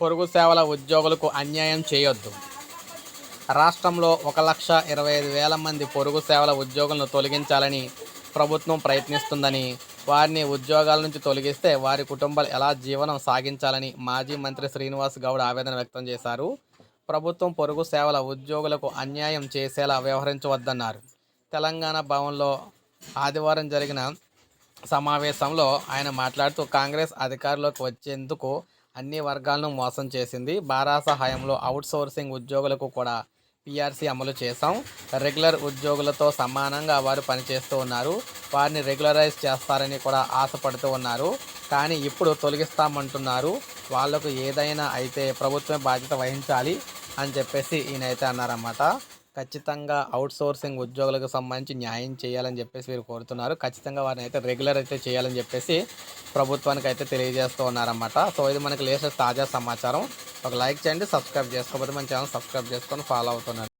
పొరుగు సేవల ఉద్యోగులకు అన్యాయం చేయొద్దు. రాష్ట్రంలో ఒక లక్ష ఇరవై ఐదు వేల మంది పొరుగు సేవల ఉద్యోగులను తొలగించాలని ప్రభుత్వం ప్రయత్నిస్తుందని వారిని ఉద్యోగాల నుంచి తొలగిస్తే వారి కుటుంబాలు ఎలా జీవనం సాగించాలని మాజీ మంత్రి శ్రీనివాస్ గౌడ్ ఆవేదన వ్యక్తం చేశారు. ప్రభుత్వం పొరుగు సేవల ఉద్యోగులకు అన్యాయం చేసేలా వ్యవహరించవద్దన్నారు. తెలంగాణ భవన్లో ఆదివారం జరిగిన సమావేశంలో ఆయన మాట్లాడుతూ కాంగ్రెస్ అధికారంలోకి వచ్చేందుకు అన్ని వర్గాలను మోసం చేసింది. బారా సహాయంలో అవుట్సోర్సింగ్ ఉద్యోగులకు కూడా పిఆర్సీ అమలు చేశాం. రెగ్యులర్ ఉద్యోగులతో సమానంగా వారు పనిచేస్తూ ఉన్నారు. వారిని రెగ్యులరైజ్ చేస్తారని కూడా ఆశపడుతూ ఉన్నారు. కానీ ఇప్పుడు తొలగిస్తామంటున్నారు. వాళ్ళకు ఏదైనా అయితే ప్రభుత్వమే బాధ్యత వహించాలి అని చెప్పేసి ఈయనైతే అన్నారన్నమాట. ఖచ్చితంగా అవుట్సోర్సింగ్ ఉద్యోగులకు సంబంధించి న్యాయం చేయాలని చెప్పేసి వీరు కోరుతున్నారు. ఖచ్చితంగా వారిని అయితే రెగ్యులర్ అయితే చేయాలని చెప్పేసి ప్రభుత్వానికి అయితే తెలియజేస్తూ ఉన్నారన్నమాట. సో ఇది మనకి లేటెస్ట్ తాజా సమాచారం. ఒక లైక్ చేయండి సబ్స్క్రైబ్ చేసుకోకపోతే మన ఛానల్ సబ్స్క్రైబ్ చేసుకొని ఫాలో అవుతున్నాను